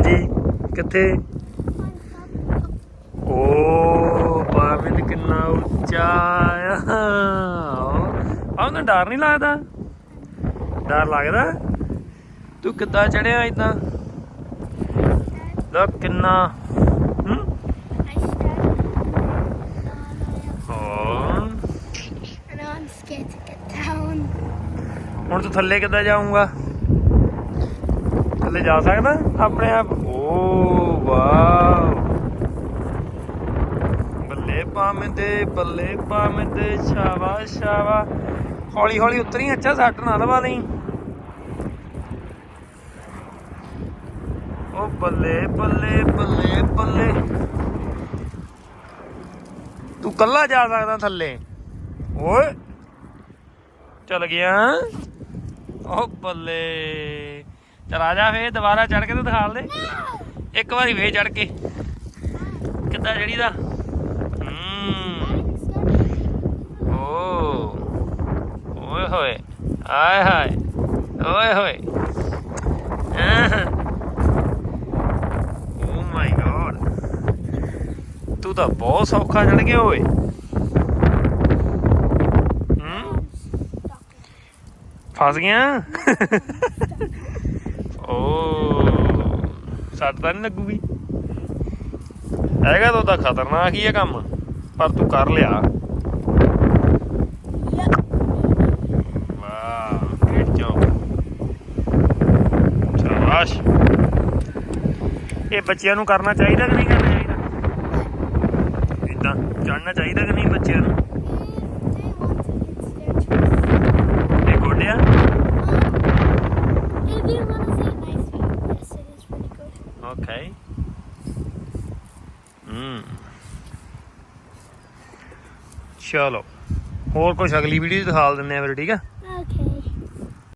ਹਾਂਜੀ ਕਿੱਥੇ? ਓ ਪਾਵਿੰਦ ਕਿੰਨਾ ਉੱਚਾ ਆ। ਤਾਂ ਡਰ ਨਹੀਂ ਲੱਗਦਾ? ਡਰ ਲੱਗਦਾ? ਤੂੰ ਕਿੱਦਾਂ ਚੜਿਆ ਇਦਾਂ ਲੋਕ ਕਿੰਨਾ. ਹੁਣ ਤੂੰ ਥੱਲੇ ਕਿੱਦਾਂ ਜਾਊਂਗਾ? ਥੱਲੇ ਜਾ ਸਕਦਾ? ਆਪਣੇ ਆਪ? Oh, wow. ਬੱਲੇ ਪਾਵੇਂ ਬੱਲੇ ਪਾਵੇਂ ਸ਼ਾਵਾ ਸ਼ਾਵਾ ਹੌਲੀ ਹੌਲੀ ਉਤਰੀ, ਅੱਛਾ ਸੱਟ ਨਾ ਲਵਾ ਲਈ। ਓ, ਬੱਲੇ ਬੱਲੇ ਬੱਲੇ ਬੱਲੇ। ਤੂੰ ਕੱਲਾ ਜਾ ਸਕਦਾ ਥੱਲੇ। ਓਏ, ਚਲ ਗਿਆ। ਓ, ਬੱਲੇ। ਚਲ ਆ ਜਾ ਫੇਰ, ਦੁਬਾਰਾ ਚੜ ਕੇ ਤੇ ਦਿਖਾ ਦੇ। ਇੱਕ ਵਾਰੀ ਫੇਰ ਚੜ ਕੇ। ਕਿੱਦਾਂ ਚੜੀਦਾ ਦਾ? ਓਏ ਹੋਏ। ਆਏ ਹਾਏ। ਓਏ ਹੋਏ। ਓ ਮਾਈ ਗॉड ਤੂੰ ਤਾਂ ਬਹੁਤ ਸੌਖਾ ਚੜ ਗਿਆ ਓਏ। ਫਸ ਗਿਆ? ਓ। ਸੱਟ ਤਾਂ ਨਹੀਂ ਲੱਗੂਗੀ। ਹੈਗਾ ਤਾਂ ਉਹਦਾ ਖਤਰਨਾਕ ਹੀ ਹੈ ਕੰਮ, ਪਰ ਤੂੰ ਕਰ ਲਿਆ। ਸ਼ਾਬਾਸ਼। ਇਹ ਬੱਚਿਆਂ ਨੂੰ ਕਰਨਾ ਚਾਹੀਦਾ ਕਿ ਨਹੀਂ ਕਰਨਾ ਚਾਹੀਦਾ? ਇਦਾਂ ਚੜਨਾ ਚਾਹੀਦਾ ਕਿ ਨਹੀਂ ਬੱਚਿਆਂ ਨੂੰ? Good. Okay hmm. ਚਲੋ। ਹੋਰ ਕੁਝ ਅਗਲੀ ਵੀਡੀਓ ਦਿਖਾ ਦਿੰਦੇ ਆ ਫਿਰ ਠੀਕ ਆ?